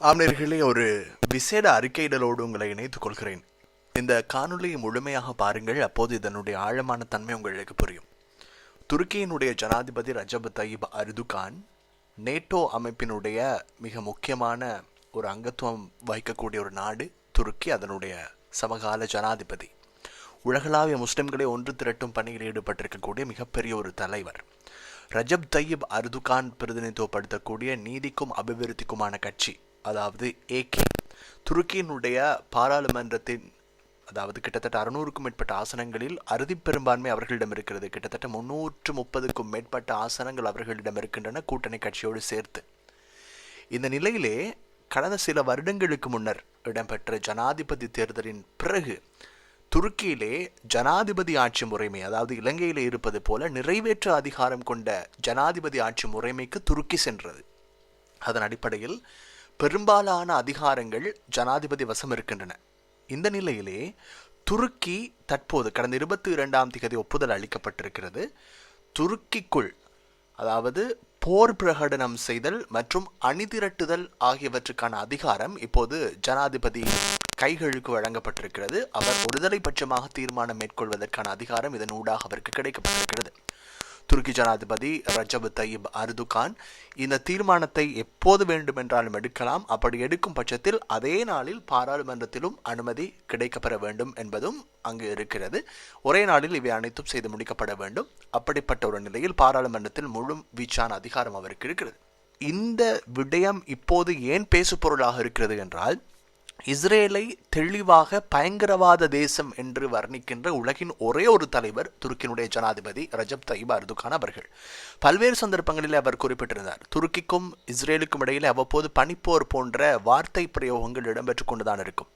ஆம்நேர்களே ஒரு விசேட அறிக்கையிடலோடு உங்களை இணைத்துக் கொள்கிறேன் இந்த காணொளியை முழுமையாக பாருங்கள் அப்போது இதனுடைய ஆழமான தன்மை உங்களுக்கு புரியும். துருக்கியினுடைய ஜனாதிபதி ரஜப் தயிப் அர்துகான் நேட்டோ அமைப்பினுடைய மிக முக்கியமான ஒரு அங்கத்துவம் வகிக்கக்கூடிய ஒரு நாடு துருக்கி அதனுடைய சமகால ஜனாதிபதி. உலகளாவிய முஸ்லிம்களை ஒன்று திரட்டும் பணியில் ஈடுபட்டிருக்கக்கூடிய மிகப்பெரிய ஒரு தலைவர். ரஜப் தய்யிப் அர்துகான் பிரதிநிதித்துவப்படுத்தக்கூடிய நீதிக்கும் அபிவிருத்திக்குமான கட்சி. அதாவது ஏகே துருக்கியினுடைய பாராளுமன்றத்தின் அதாவது கிட்டத்தட்ட அறுநூறுக்கும் மேற்பட்ட ஆசனங்களில் அறுதி பெரும்பான்மை அவர்களிடம் இருக்கிறது. கிட்டத்தட்ட முன்னூற்று முப்பதுக்கும் மேற்பட்ட ஆசனங்கள் அவர்களிடம் இருக்கின்றன கூட்டணி கட்சியோடு சேர்த்து. இந்த நிலையிலே கடந்த சில வருடங்களுக்கு முன்னர் இடம்பெற்ற ஜனாதிபதி தேர்தலின் பிறகு துருக்கியிலே ஜனாதிபதி ஆட்சி முறைமை அதாவது இலங்கையிலே இருப்பது போல நிறைவேற்று அதிகாரம் கொண்ட ஜனாதிபதி ஆட்சி முறைமைக்கு துருக்கி சென்றது. அதன் அடிப்படையில் பெரும்பாலான அதிகாரங்கள் ஜனாதிபதி வசம் இருக்கின்றன. இந்த நிலையிலே துருக்கி தற்போது கடந்த இருபத்தி இரண்டாம் திகதி ஒப்புதல் அளிக்கப்பட்டிருக்கிறது. துருக்கிக்குள் அதாவது போர் பிரகடனம் செய்தல் மற்றும் அணிதிரட்டுதல் ஆகியவற்றுக்கான அதிகாரம் இப்போது ஜனாதிபதி கைகளுக்கு வழங்கப்பட்டிருக்கிறது. அவர் ஒருதலை பட்சமாக தீர்மானம் மேற்கொள்வதற்கான அதிகாரம் இதன் ஊடாக அவருக்கு கிடைக்கப்பட்டிருக்கிறது. துருக்கி ஜனாதிபதி ரஜப் தயிப் அர்துகான் இந்த தீர்மானத்தை எப்போது வேண்டுமென்றாலும் எடுக்கலாம். அப்படி எடுக்கும் பட்சத்தில் அதே நாளில் பாராளுமன்றத்திலும் அனுமதி கிடைக்கப்பெற வேண்டும் என்பதும் அங்கு இருக்கிறது. ஒரே நாளில் இவை அனைத்தும் செய்து முடிக்கப்பட வேண்டும். அப்படிப்பட்ட ஒரு நிலையில் பாராளுமன்றத்தில் முழு வீச்சான அதிகாரம் அவருக்கு இருக்கிறது. இந்த விடயம் இப்போது ஏன் பேசுபொருளாக இருக்கிறது என்றால் இஸ்ரேலை தெளிவாக பயங்கரவாத தேசம் என்று வர்ணிக்கின்ற உலகின் ஒரே ஒரு தலைவர் துருக்கியினுடைய ஜனாதிபதி ரஜப் தயிப் அர்துகான் அவர்கள். பல்வேறு சந்தர்ப்பங்களில் அவர் குறிப்பிட்டிருந்தார். துருக்கிக்கும் இஸ்ரேலுக்கும் இடையில் அவ்வப்போது பனிப்போர் போன்ற வார்த்தை பிரயோகங்கள் இடம்பெற்று கொண்டுதான் இருக்கும்.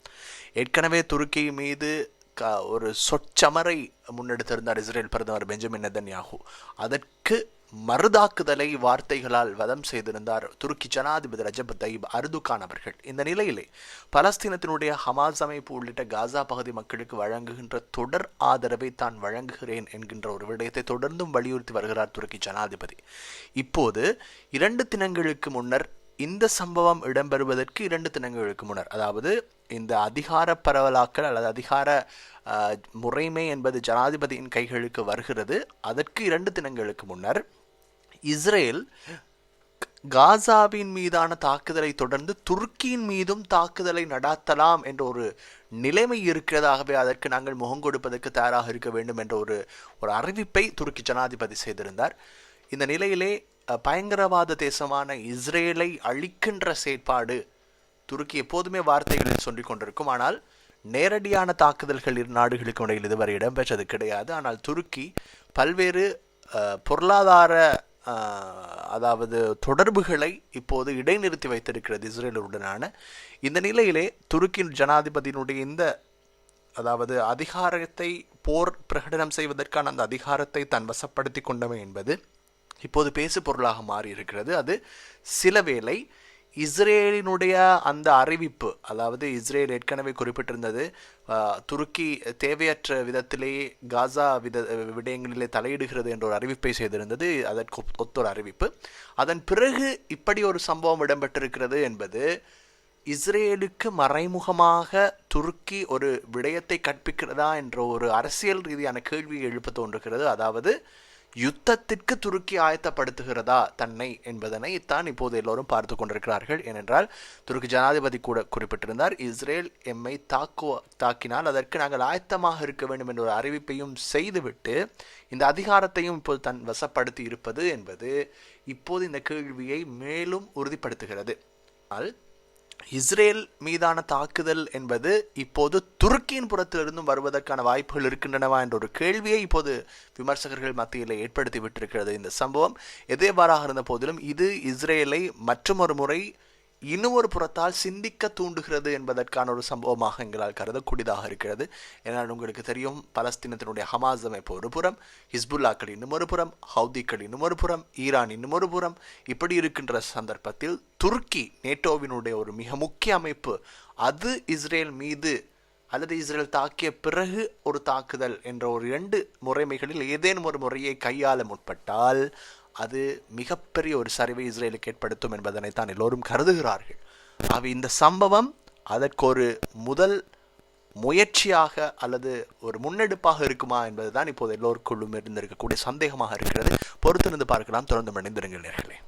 ஏற்கனவே துருக்கி மீது க ஒரு சொச்சமரை முன்னெடுத்திருந்தார் இஸ்ரேல் பிரதமர் பெஞ்சமின் நெதன்யாகு அதற்கு மறுதாக்குதலை வார்த்தைகளால் வதம் செய்திருந்தார் துருக்கி ஜனாதிபதி ரஜப் தயிப் அர்துகான் அவர்கள். இந்த நிலையிலே பலஸ்தீனத்தினுடைய ஹமாஸ் அமைப்பு உள்ளிட்ட காசா பகுதி மக்களுக்கு வழங்குகின்ற தொடர் ஆதரவை தான் வழங்குகிறேன் என்கின்ற ஒரு விடயத்தை தொடர்ந்தும் வலியுறுத்தி வருகிறார் துருக்கி ஜனாதிபதி. இப்போது இரண்டு தினங்களுக்கு முன்னர் இந்த சம்பவம் இடம்பெறுவதற்கு இரண்டு தினங்களுக்கு முன்னர் அதாவது இந்த அதிகார பரவலாக்கல் அல்லது அதிகார முறைமை என்பது ஜனாதிபதியின் கைகளுக்கு வருகிறது. அதற்கு இரண்டு தினங்களுக்கு முன்னர் இஸ்ரேல் காசாவின் மீதான தாக்குதலை தொடர்ந்து துருக்கியின் மீதும் தாக்குதலை நடாத்தலாம் என்ற ஒரு நிலைமை இருக்கிறதாகவே அதற்கு நாங்கள் முகம் கொடுப்பதற்கு தயாராக இருக்க வேண்டும் என்ற ஒரு ஒரு அறிவிப்பை துருக்கி ஜனாதிபதி செய்திருந்தார். இந்த நிலையிலே பயங்கரவாத தேசமான இஸ்ரேலை அழிக்கின்ற செயற்பாடு துருக்கி எப்போதுமே வார்த்தைகளில் சொல்லிக் கொண்டிருக்கும். ஆனால் நேரடியான தாக்குதல்கள் இரு நாடுகளுக்கு இடையில் இதுவரை இடம்பெற்றது கிடையாது. ஆனால் துருக்கி பல்வேறு பொருளாதார அதாவது தொடர்புகளை இப்போது இடைநிறுத்தி வைத்திருக்கிறது இஸ்ரேலுடனான. இந்த நிலையிலே துருக்கியின் ஜனாதிபதியினுடைய இந்த அதாவது அதிகாரத்தை போர் பிரகடனம் செய்வதற்கான அந்த அதிகாரத்தை தன் வசப்படுத்தி கொண்டமை என்பது இப்போது பேசு பொருளாக மாறி இருக்கிறது அது சில வேளை இஸ்ரேலினுடைய அந்த அறிவிப்பு அதாவது இஸ்ரேல் ஏற்கனவே குறிப்பிட்டிருந்தது துருக்கி தேவையற்ற விதத்திலேயே காசா வித விடயங்களிலே தலையிடுகிறது என்ற ஒரு அறிவிப்பை செய்திருந்தது. அதற்கு ஒத்தொரு அறிவிப்பு. அதன் பிறகு இப்படி ஒரு சம்பவம் இடம்பெற்றிருக்கிறது என்பது இஸ்ரேலுக்கு மறைமுகமாக துருக்கி ஒரு விடயத்தை கற்பிக்கிறதா என்ற ஒரு அரசியல் ரீதியான கேள்வியை எழுப்ப தோன்றுகிறது. அதாவது யுத்தத்திற்கு துருக்கி ஆயத்தப்படுத்துகிறதா தன்னை என்பதனை தான் இப்போது எல்லோரும் பார்த்து கொண்டிருக்கிறார்கள். ஏனென்றால் துருக்கி ஜனாதிபதி கூட குறிப்பிட்டிருந்தார் இஸ்ரேல் எம்மை தாக்கு தாக்கினால் அதற்கு நாங்கள் ஆயத்தமாக இருக்க வேண்டும் என்ற ஒரு அறிவிப்பையும் செய்துவிட்டு இந்த அதிகாரத்தையும் இப்போது தன் வசப்படுத்தி இருப்பது என்பது இப்போது இந்த கேள்வியை மேலும் உறுதிப்படுத்துகிறது. ஆனால் இஸ்ரேல் மீதான தாக்குதல் என்பது இப்போது துருக்கியின் புறத்திலிருந்தும் வருவதற்கான வாய்ப்புகள் இருக்கின்றனவா என்ற ஒரு கேள்வியை இப்போது விமர்சகர்கள் மத்தியில் ஏற்படுத்தி விட்டிருக்கிறது இந்த சம்பவம். எதேவாறாக இருந்த போதிலும் இது இஸ்ரேலை மற்றொரு முறை இன்னும் ஒரு புறத்தால் சிந்திக்க தூண்டுகிறது என்பதற்கான ஒரு சம்பவமாக எங்களால் கருதக்கூடியதாக இருக்கிறது. ஏன்னால் உங்களுக்கு தெரியும் பலஸ்தீனத்தினுடைய ஹமாஸ் அமைப்பு ஒரு புறம் ஹிஸ்புல்லாக்கள் இன்னும் ஒரு புறம் ஹவுதிக்கள் இன்னும் ஒரு புறம் ஈரான் இன்னும் ஒரு புறம். இப்படி இருக்கின்ற சந்தர்ப்பத்தில் துருக்கி நேட்டோவினுடைய ஒரு மிக முக்கிய அமைப்பு அது இஸ்ரேல் மீது அல்லது இஸ்ரேல் தாக்கிய பிறகு ஒரு தாக்குதல் என்ற ஒரு இரண்டு முறைமைகளில் ஏதேனும் ஒரு முறையை கையாள முற்பட்டால் அது மிகப்பெரிய ஒரு சரிவை இஸ்ரேலுக்கு ஏற்படுத்தும் என்பதனைத்தான் எல்லோரும் கருதுகிறார்கள். ஆகவே இந்த சம்பவம் அதற்கு ஒரு முதல் முயற்சியாக அல்லது ஒரு முன்னெடுப்பாக இருக்குமா என்பதுதான் இப்போது எல்லோருக்குள்ளும் இருந்திருக்கக்கூடிய சந்தேகமாக இருக்கிறது. பொறுத்திருந்து பார்க்கலாம். தொடர்ந்து மணிந்திருங்கள் நேர்களே.